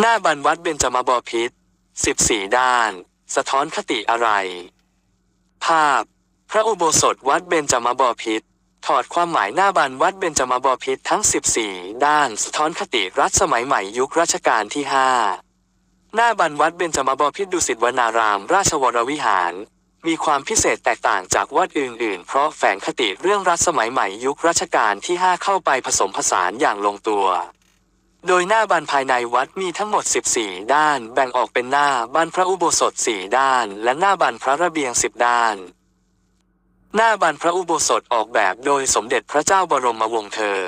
หน้าบันวัดเบญจมาบพิษสิบสี่ด้าน สะท้อนคติอะไร ภาพ พระอุโบสถวัดเบญจมาบพิษถอดความหมายหน้าบันวัดเบญจมาบพิษทั้ง 14 ด้านสะท้อนคติรัฐสมัยใหม่ยุครัชกาลที่ 5 หน้าบันวัดเบญจมาบพิษดุสิตวนาราม ราชวรวิหาร มีความพิเศษแตกต่างจากวัดอื่น ๆ เพราะแฝงคติเรื่องรัฐสมัยใหม่ยุครัชกาลที่ 5 เข้าไปผสมผสานอย่างลงตัว โดยหน้าบันภายในวัดมีทั้งหมด 14 ด้าน แบ่งออกเป็นหน้าบันพระอุโบสถ 4 ด้าน และหน้าบันพระระเบียง 10 ด้าน หน้าบันพระอุโบสถออกแบบโดยสมเด็จพระเจ้าบรมวงศ์เธอ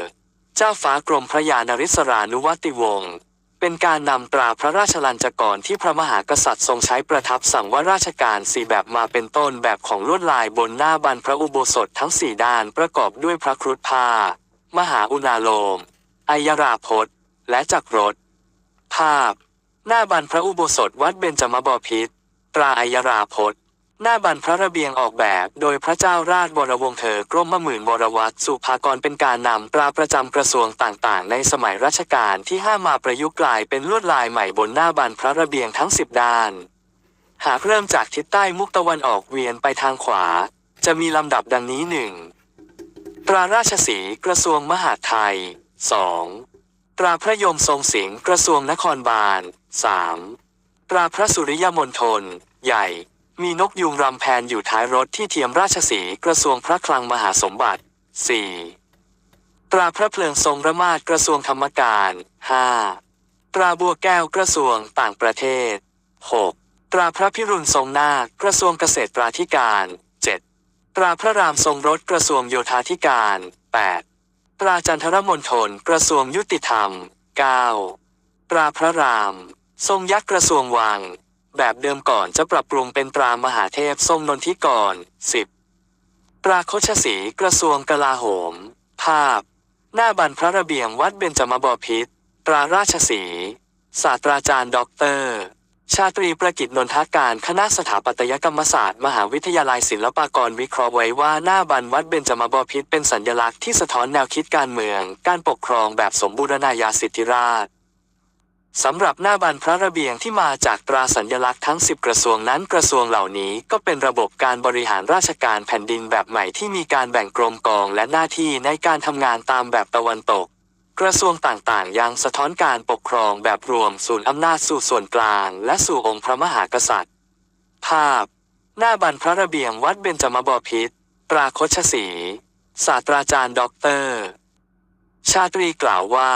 เจ้าฟ้ากรมพระยานริศรานุวัติวงศ์เป็นการนำตราพระราชลัญจกรที่พระมหากษัตริย์ทรงใช้ประทับสั่งว่าราชการสี่แบบมาเป็นต้นแบบของลวดลายบนหน้าบันพระอุโบสถทั้งสี่ด้านประกอบด้วยพระครุฑผ้ามหาอุณาโลม อัยราพจน์ และจักรรถ ภาพ หน้าบันพระอุโบสถวัดเบญจมบพิตรตราอัยราพจน์หน้าบันพระระเบียงออกแบบโดยพระเจ้าราชวรวงศ์เธอกรมมหมื่นวรวัตสุภากรเป็นการนำตราประจำกระทรวงต่างๆ ในสมัยรัชกาลที่ห้ามาประยุกต์กลายเป็นลวดลายใหม่บนหน้าบันพระระเบียงทั้งสิบด้าน หากเริ่มจากทิศใต้มุกตะวันออกเวียนไปทางขวา จะมีลำดับดังนี้หนึ่งตราราชสีกระทรวงมหาดไทย 2. ตราพระยมทรงสิงห์กระทรวงนครบาล 3. ตราพระสุริยมณฑลใหญ่ มีนกยุงรำแพนอยู่ท้ายรถที่เทียมราชสีกระทรวงพระคลังมหาสมบัติ 4. ตราพระเพลิงทรงระมาศกระทรวงธรรมการ 5. ตราบัวแก้วกระทรวงต่างประเทศ 6. ตราพระพิรุณทรงนาคกระทรวงเกษตราธิการ 7. ตราพระรามทรงรถกระทรวงโยธาธิการ 8. ตราจันทรมณฑลกระทรวงยุติธรรม 9. ตราพระราม ทรงยักษ์กระทรวงวัง แบบเดิมก่อนจะปรับปรุงเป็นตรามหาเทพทรงนนทิกร 10. ตราโคชสีกระทรวงกลาโหม ภาพ หน้าบันพระระเบียงวัดเบญจมบพิตรตราราชสีศาสตราจารย์ด็อกเตอร์ ชาตรีประกิจนนทการคณะสถาปัตยกรรมศาสตร์ มหาวิทยาลัยศิลปากรวิเคราะห์ไว้ว่าหน้าบันวัดเบญจมบพิตรเป็นสัญลักษณ์ที่สะท้อนแนวคิดการเมือง การปกครองแบบสมบูรณาญาสิทธิราชสำหรับหน้าบันพระระเบียงที่มาจากตราสัญลักษณ์ทั้ง 10 กระทรวงนั้นกระทรวงเหล่านี้ ก็เป็นระบบการบริหารราชการแผ่นดินแบบใหม่ที่มีการแบ่งกรมกองและหน้าที่ในการทำงานตามแบบตะวันตก กระทรวงต่างๆ ยังสะท้อนการปกครองแบบรวมศูนย์อำนาจสู่ส่วนกลาง และสู่องค์พระมหากษัตริย์ ภาพ หน้าบันพระระเบียงวัดเบญจมบพิตรตราคชสีศาสตราจารย์ด็อกเตอร์ ชาตรีกล่าวว่า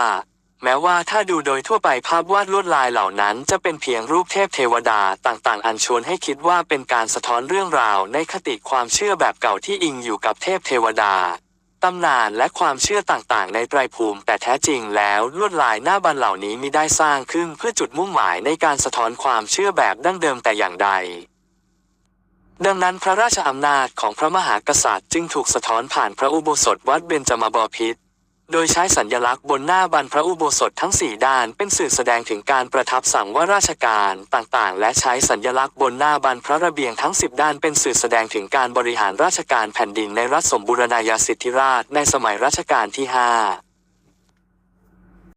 แม้ว่าถ้าดูโดยทั่วไปภาพวาดลวดลายเหล่านั้น จะเป็นเพียงรูปเทพเทวดาต่างๆ อันชวนให้คิดว่าเป็นการสะท้อนเรื่องราวในคติความเชื่อแบบเก่าที่อิงอยู่กับเทพเทวดา ตำนานและความเชื่อต่างๆ ในไตรภูมิ แต่แท้จริงแล้วลวดลายหน้าบันเหล่านี้มิได้สร้างขึ้นเพื่อจุดมุ่งหมายในการสะท้อนความเชื่อแบบดั้งเดิมแต่อย่างใด ดังนั้นพระราชอำนาจของพระมหากษัตริย์จึงถูกสะท้อนผ่านพระอุโบสถวัดเบญจมบพิตร โดยใช้สัญลักษณ์บนหน้าบันพระอุโบสถทั้งสี่ด้านเป็นสื่อแสดงถึงการประทับสั่งว่าราชการต่างๆ และใช้สัญลักษณ์บนหน้าบันพระระเบียงทั้งสิบด้านเป็นสื่อแสดงถึงการบริหารราชการแผ่นดินในรัฐสมบูรณาญาสิทธิราชในสมัยรัชกาลที่ห้า